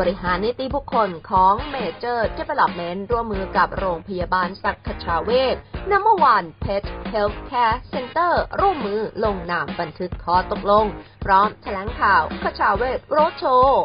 บริหารนิติบุคคลของ Major Development ร่วมมือกับโรงพยาบาลสักขชาเวชนัมวันเพชรเฮลท์แคร์เซ็นเตอร์ร่วมมือลงนามบันทึกข้อตกลง พร้อมแถลงข่าวขชาเวชโรดโชว์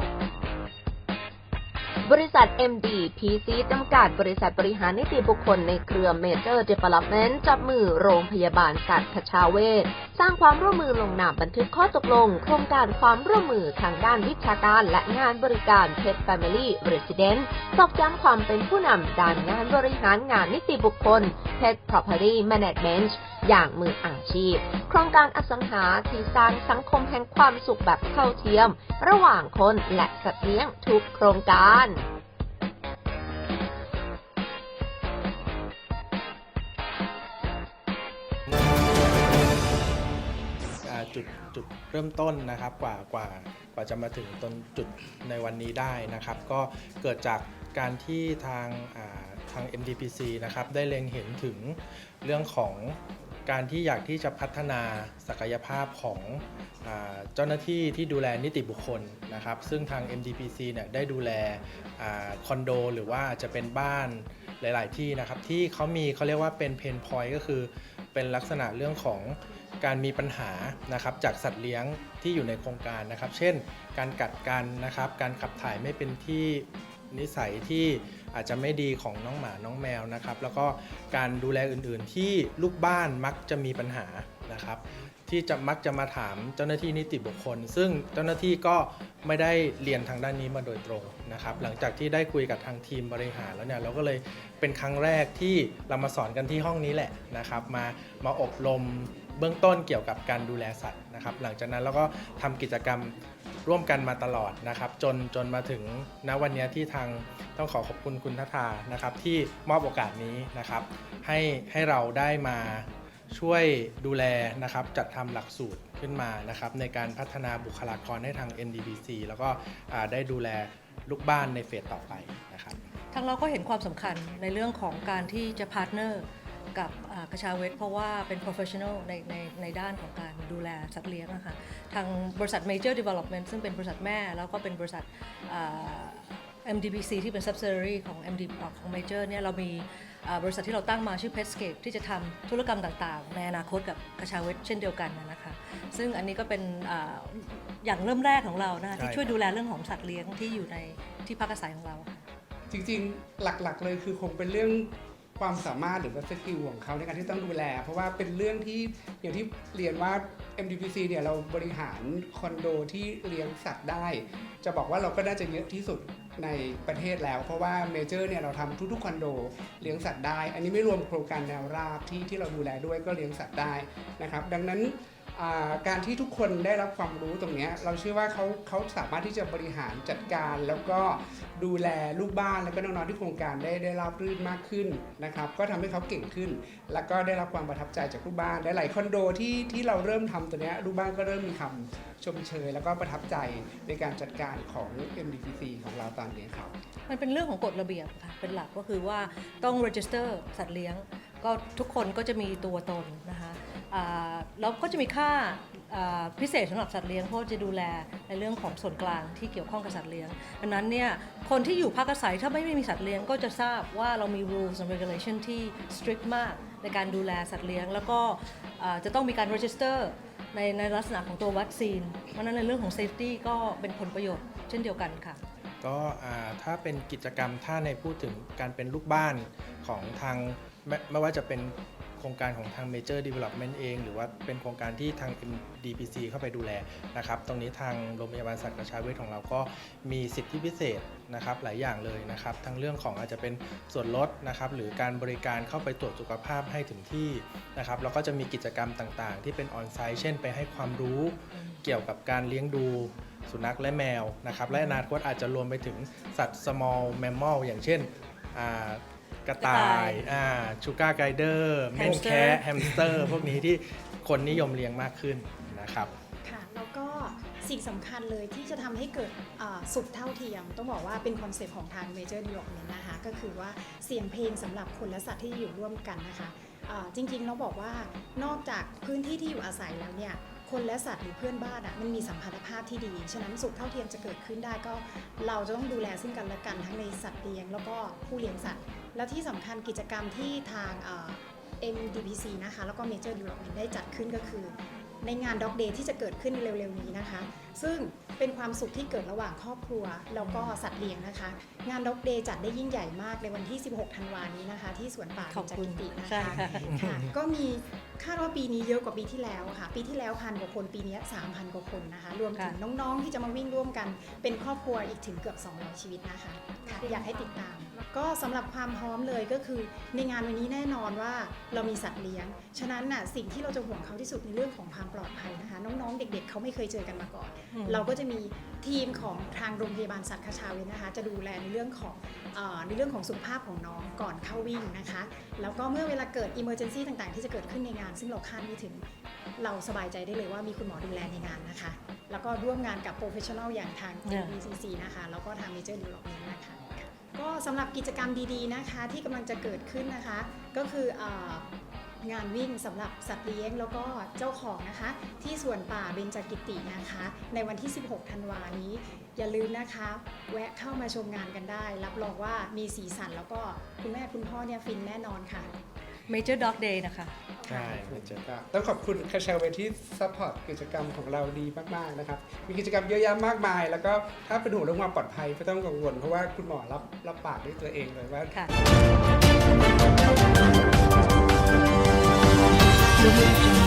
บริษัท MD PC จำกัด บริษัทบริหารนิติบุคคลในเครือ Major Development จับมือโรงพยาบาลสัตว์คชาเวชสร้างความร่วมมือลงนามบันทึกข้อตกลง โครงการความร่วมมือทางด้านวิชาการและงานบริการ Pet Family Resident ตอกย้ำความเป็นผู้นำด้านงานบริหารงานนิติบุคคล Pet Property Management อย่างมืออาชีพ โครงการอสังหาที่สร้างสังคมแห่งความสุขแบบเท่าเทียม ระหว่างคนและสัตว์เลี้ยงทุกโครงการจุดจุดเริ่มต้นนะครับกว่ากว่ากว่าจะมาถึงตนจุดในวันนี้ได้นะครับ ก็เกิดจากการที่ทางทาง MDPC นะครับได้เล็งเห็นถึงเรื่องของ การที่อยากที่จะพัฒนาศักยภาพของเจ้าหน้าที่ที่ดูแลนิติบุคคลนะครับ ซึ่งทาง MDPC เนี่ยได้ดูแลอคอนโด หรือว่าจะเป็นบ้านหลาย ๆ ที่นะครับ ที่เขามีเขาเรียกว่าเป็นเพนพอยต์ก็คือเป็นลักษณะเรื่องของการมีปัญหานะครับจากสัตว์เลี้ยงที่อยู่ในโครงการนะครับ เช่น การกัดกันนะครับ การขับถ่ายไม่เป็นที่นิสัยที่ อาจจะไม่ดีของน้องหมาน้องแมวนะครับ แล้วก็การดูแลอื่นๆ ที่ลูกบ้านมักจะมีปัญหานะครับ ที่จะมักจะมาถามเจ้าหน้าที่นิติบุคคล ซึ่งเจ้าหน้าที่ก็ไม่ได้เรียนทางด้านนี้มาโดยตรงนะครับ หลังจากที่ได้คุยกับทางทีมบริหารแล้วเนี่ยเราก็เลยเป็นครั้งแรกที่เรามาสอนกันที่ห้องนี้แหละนะครับ มามาอบรมเบื้องต้นเกี่ยวกับการดูแลสัตว์ นะครับหลังจากนั้นเราก็ทำกิจกรรมร่วมกันมาตลอดนะครับจนจนมาถึงณวันนี้ที่ทางต้องขอขอบคุณคุณทัทานะครับที่มอบโอกาสนี้นะครับให้ให้เราได้มาช่วยดูแลนะครับจัดทำหลักสูตรขึ้นมานะครับในการพัฒนาบุคลากรให้ทาง NDBC แล้วก็ได้ดูแลลูกบ้านในเฟสต่อไปนะครับทางเราก็เห็นความสำคัญในเรื่องของการที่จะพาร์ทเนอร์ กับอ่ากระชาเวทเพราะว่าเป็น professional ในในในด้านของการดูแลสัตว์เลี้ยงนะคะทางบริษัท Major Development ซึ่งเป็นบริษัทแม่ แล้วก็เป็นบริษัทอ่า MDBC ที่เป็น subsidiary ของ MD ของ Major เนี่ยเรามีอ่าบริษัทที่เราตั้งมาชื่อ Petscape ที่จะทำธุรกรรมต่างๆ ในอนาคตกับกระชาเวทเช่นเดียวกันนะคะ ซึ่งอันนี้ก็เป็นอาอย่างเริ่มแรกของเรานะคะที่ใช่ช่วยดูแลเรื่องของสัตว์เลี้ยงที่อยู่ในที่พักอาศัยของเราค่ะจริงๆ หลักๆเลยคือคงเป็นเรื่อง ความสามารถหรือว่าสกิลของเขาในการที่ต้องดูแล เพราะว่าเป็นเรื่องที่อย่างที่เรียนว่า MDPC เนี่ยเราบริหารคอนโดที่เลี้ยงสัตว์ได้ จะบอกว่าเราก็น่าจะเยอะที่สุดในประเทศแล้ว เพราะว่าเมเจอร์เนี่ยเราทำทุกๆคอนโดเลี้ยงสัตว์ได้ อันนี้ไม่รวมโครงการแนวราบที่ที่เราดูแลด้วยก็เลี้ยงสัตว์ได้นะครับ ดังนั้น อ่าการที่ทุกคนได้รับความรู้ตรงเนี้ยเราเชื่อว่าเขาเขาสามารถที่จะบริหารจัดการแล้วก็ดูแลลูกบ้านแล้วก็น้องๆที่โครงการได้ได้รับรื่นมากขึ้นนะครับก็ทำให้เขาเก่งขึ้น แล้วก็ได้รับความประทับใจจากลูกบ้านหลายๆคอนโดที่ที่เราเริ่มทำตัวเนี้ยลูกบ้านก็เริ่มมีคำชมเชย แล้วก็ประทับใจในการจัดการของ MDPC ของเราตอนนี้ครับ มันเป็นเรื่องของกฎระเบียบค่ะเป็นหลักก็คือว่าต้อง register สัตว์เลี้ยง ก็ทุกคนก็จะมีตัวตนนะคะแล้วก็จะมีค่าพิเศษสำหรับสัตว์เลี้ยงเพราะจะดูแลในเรื่องของส่วนกลางที่เกี่ยวข้องกับสัตว์เลี้ยงดังนั้นเนี่ยคนที่อยู่พักอาศัยถ้าไม่มีสัตว์เลี้ยงก็จะทราบว่าเรามี rules and regulation ที่ strict มากในการดูแลสัตว์เลี้ยง แล้วก็จะต้องมีการ register ในในลักษณะของตัววัคซีน เพราะนั้นในเรื่องของ safety ก็เป็นผลประโยชน์เช่นเดียวกันค่ะก็ถ้าเป็นกิจกรรมถ้าในพูดถึงการเป็นลูกบ้านของทาง ไม่ไม่ว่าจะเป็นโครงการของทาง Major Development เอง หรือว่าเป็นโครงการที่ทาง MDPC เข้าไปดูแลนะครับ ตรงนี้ทางโรงพยาบาลสัตว์กระชาเวทของเราก็มีสิทธิพิเศษนะครับหลายอย่างเลยนะครับ ทั้งเรื่องของอาจจะเป็นส่วนลดนะครับหรือการบริการเข้าไปตรวจสุขภาพให้ถึงที่นะครับแล้วก็จะมีกิจกรรมต่างๆ ที่เป็นออนไซต์เช่นไปให้ความรู้เกี่ยวกับการเลี้ยงดูสุนัขและแมวนะครับและอนาคตอาจจะรวมไปถึงสัตว์ small mammal อย่างเช่น กระต่ายอ่าชูการ์ไกเดอร์แมนแคะแฮมสเตอร์พวกนี้ที่คนนิยมเลี้ยงมากขึ้นนะครับค่ะแล้วก็สิ่งสำคัญเลยที่จะทำให้เกิดอ่าสุขเท่าเทียม ต้องบอกว่าเป็นคอนเซปต์ของทาง Major Development นะคะก็คือว่าเสียงเพลงสำหรับคนและสัตว์ที่อยู่ร่วมกันนะคะอ่าจริงๆต้องบอกว่านอกจากพื้นที่ที่อยู่อาศัยแล้วเนี่ย คนและสัตว์หรือเพื่อนบ้านอะมันมีสัมพันธภาพที่ดี ฉะนั้นสุขเท่าเทียมจะเกิดขึ้นได้ก็ เราจะต้องดูแลซึ่งกันและกันทั้งในสัตว์เลี้ยงแล้วก็ผู้เลี้ยงสัตว์ และที่สำคัญกิจกรรมที่ทางเอ่อ MDPC นะคะแล้วก็ Major Development ได้จัดขึ้นก็คือ ในงาน Dog Day ที่จะเกิดขึ้นเร็วๆนี้นะคะ ซึ่งเป็นความสุขที่เกิดระหว่างครอบครัว แล้วก็สัตว์เลี้ยงนะคะ งาน Dog Day จัดได้ยิ่งใหญ่มากในวันที่ 16 ธันวานี้นะคะ ที่สวนป่าขอบจากคุณกิตินะใช่คะค่ะค่ะก็มี คาดว่าปีนี้เยอะกว่าปีที่แล้วค่ะ ปีที่แล้วพันกว่าคนปีนี้3,000กว่าคนนะคะ รวมถึงค่ะน้องๆที่จะมาวิ่งร่วมกัน เป็นครอบครัวอีกถึงเกือบ 200 ชีวิตนะคะค่ะอยากให้ติดตาม ก็สำหรับความพร้อมเลยก็คือในงานวันนี้แน่นอนว่าเรามีสัตว์เลี้ยง ฉะนั้นน่ะสิ่งที่เราจะห่วงเขาที่สุดในเรื่องของความปลอดภัยนะคะ น้องๆ เด็กๆ เขาไม่เคยเจอกันมาก่อนอืมเราก็จะมีทีมของทางโรงพยาบาลสัตว์คชาเวทนะคะ จะดูแลในเรื่องของเออในเรื่องของสุขภาพของน้องก่อนเข้าวิ่งนะคะ แล้วก็เมื่อเวลาเกิด emergency ต่างๆ ที่จะเกิดขึ้นในงานซึ่งเราคาดไม่ถึง เราสบายใจได้เลยว่ามีคุณหมอดูแลในงานนะคะ แล้วก็ร่วมงานกับ professional อย่างทางเนี่ย BCC นะคะ แล้วก็ทาง Major Development นะคะก็สำหรับกิจกรรมดีๆนะคะ ที่กำลังจะเกิดขึ้นนะคะ ก็คือเอองานวิ่งสำหรับสัตว์เลี้ยงแล้วก็เจ้าของนะคะ ที่สวนป่าเบญจกิตินะคะ ในวันที่ 16 ธันวานี้ อย่าลืมนะคะ แวะเข้ามาชมงานกันได้ รับรองว่ามีสีสันแล้วก็คุณแม่คุณพ่อเนี่ยฟินแน่นอนค่ะ Major Dog Day นะคะ ใช่ไม่เจอครับต้องขอบคุณคาชาเวที่ซัพพอร์ตกิจกรรมของเราดีมาก ๆ นะครับ มีกิจกรรมเยอะแยะมากมาย แล้วก็ถ้าเป็นห่วงเรื่องความปลอดภัยไม่ต้องกังวล เพราะว่าคุณหมอรับรับปากด้วยตัวเองเลยว่า ค่ะ Women's Journal.